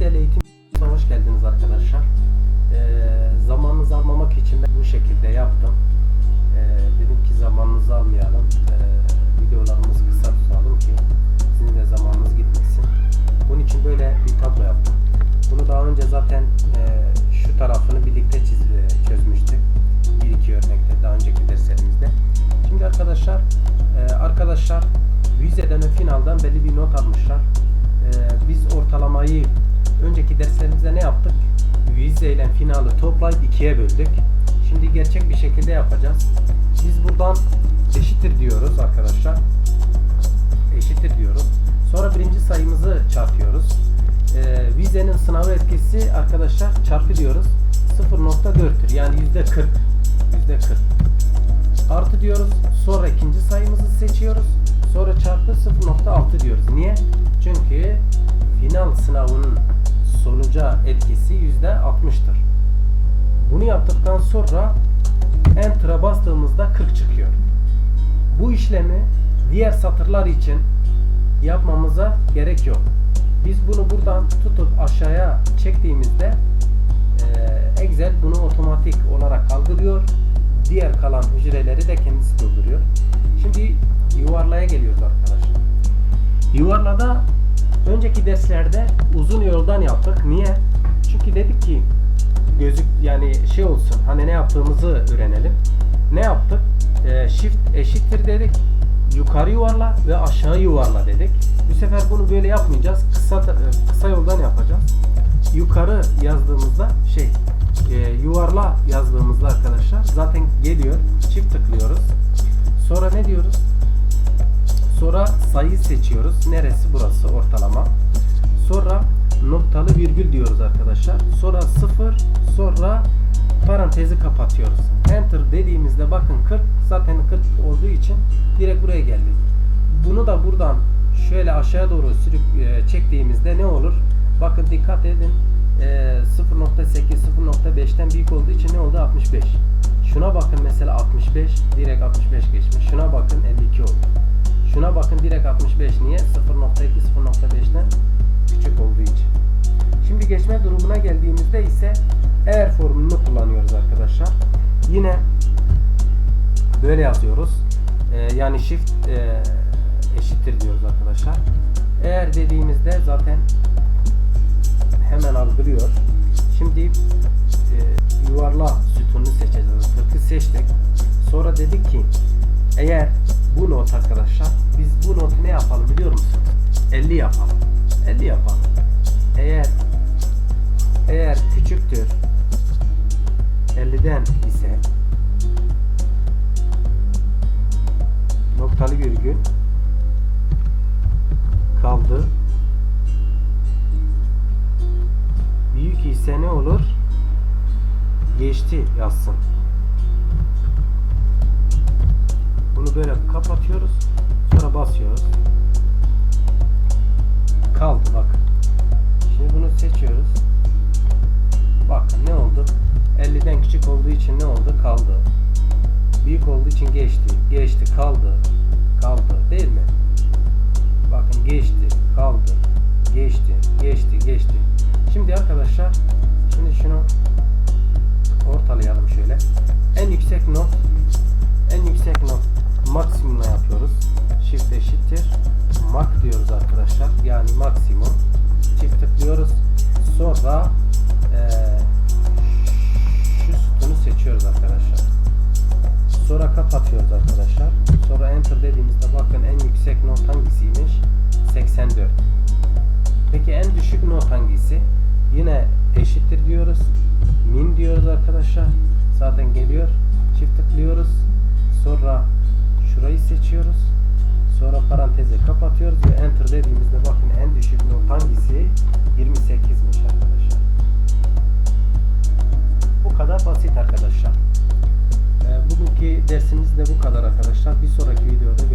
Güzel eğitim hoş geldiniz arkadaşlar. Ee, zamanınızı almamak için de bu şekilde yaptım. Ee, dedim ki zamanınızı almayalım. Ee, videolarımızı kısa tutalım ki sizin de zamanınız gitmesin. Bunun için böyle bir tablo yaptım. Bunu daha önce zaten e, şu tarafını birlikte çiz, e, çözmüştük. Bir iki örnekte daha önceki derslerimizde. Şimdi arkadaşlar e, arkadaşlar vizeden ve finaldan belli bir not almışlar. E, biz ortalamayı önceki derslerimizde ne yaptık? Vize ile finali toplayıp ikiye böldük. Şimdi gerçek bir şekilde yapacağız. Biz buradan eşittir diyoruz arkadaşlar. Eşittir diyoruz. Sonra birinci sayımızı çarpıyoruz. Ee, vizenin sınavı etkisi arkadaşlar çarpı diyoruz. 0.4'tür. Yani yüzde 40. Yüzde 40. Artı diyoruz. Sonra ikinci sayımızı seçiyoruz. Sonra çarpı 0.6 diyoruz. Niye? Çünkü final sınavının sonuca etkisi yüzde 60'tır. Bunu yaptıktan sonra Enter'a bastığımızda 40 çıkıyor. Bu işlemi diğer satırlar için yapmamıza gerek yok. Biz bunu buradan tutup aşağıya çektiğimizde Excel bunu otomatik olarak algılıyor. Diğer kalan hücreleri de kendisi dolduruyor. Şimdi yuvarlaya geliyoruz arkadaşlar. Yuvarlada önceki derslerde uzun yoldan yaptık. Niye? Çünkü dedik ki gözük yani şey olsun hani ne yaptığımızı öğrenelim. Ne yaptık? Ee, shift eşittir dedik. Yukarı yuvarla ve aşağı yuvarla dedik. Bu sefer bunu böyle yapmayacağız. Kısa e, kısa yoldan yapacağız. Yukarı yazdığımızda şey e, yuvarla yazdığımızda arkadaşlar zaten geliyor. Çift tıklıyoruz. Sonra ne diyoruz? Sonra sayı seçiyoruz. Neresi burası ortalama. Sonra noktalı virgül diyoruz arkadaşlar. Sonra sıfır. Sonra parantezi kapatıyoruz. Enter dediğimizde bakın 40 zaten 40 olduğu için direkt buraya geldi. Bunu da buradan şöyle aşağı doğru sürüp e, çektiğimizde ne olur? Bakın dikkat edin. E, 0.8 0.5'ten büyük olduğu için ne oldu? 65. Şuna bakın mesela 65 direkt 65 geçmiş. Şuna bakın 52 oldu. Şuna bakın direkt 65 niye? 0.2 0.5'ten küçük olduğu için. Şimdi geçme durumuna geldiğimizde ise eğer formülünü kullanıyoruz arkadaşlar. Yine böyle yazıyoruz. Ee, yani shift e, eşittir diyoruz arkadaşlar. Eğer dediğimizde zaten hemen algılıyor. Şimdi e, yuvarla sütununu seçeceğiz. 40'ı seçtik. Sonra dedik ki eğer bu not arkadaşlar biz bu notu ne yapalım biliyor musun? 50 yapalım. 50 yapalım. Eğer eğer küçüktür 50'den ise noktalı virgül kaldı. Büyük ise ne olur? Geçti yazsın. Bunu böyle kapatıyoruz. Sonra basıyoruz. Kaldı bak. Şimdi bunu seçiyoruz. Bakın ne oldu? 50'den küçük olduğu için ne oldu? Kaldı. Büyük olduğu için geçti. Geçti, kaldı. Kaldı. Değil mi? Yani maksimum. Çift tıklıyoruz. Sonra eee, şu sütunu seçiyoruz arkadaşlar. Sonra kapatıyoruz arkadaşlar. Sonra enter dediğimizde bakın en yüksek not hangisiymiş? 84. Peki en düşük not hangisi? Yine eşittir diyoruz. Min diyoruz arkadaşlar. Zaten geliyor. Çift tıklıyoruz. Sonra parantezi kapatıyoruz ve enter dediğimizde bakın en düşük not hangisi? 28'miş arkadaşlar. Bu kadar basit arkadaşlar. Ee, Bugünkü dersimiz de bu kadar arkadaşlar. Bir sonraki videoda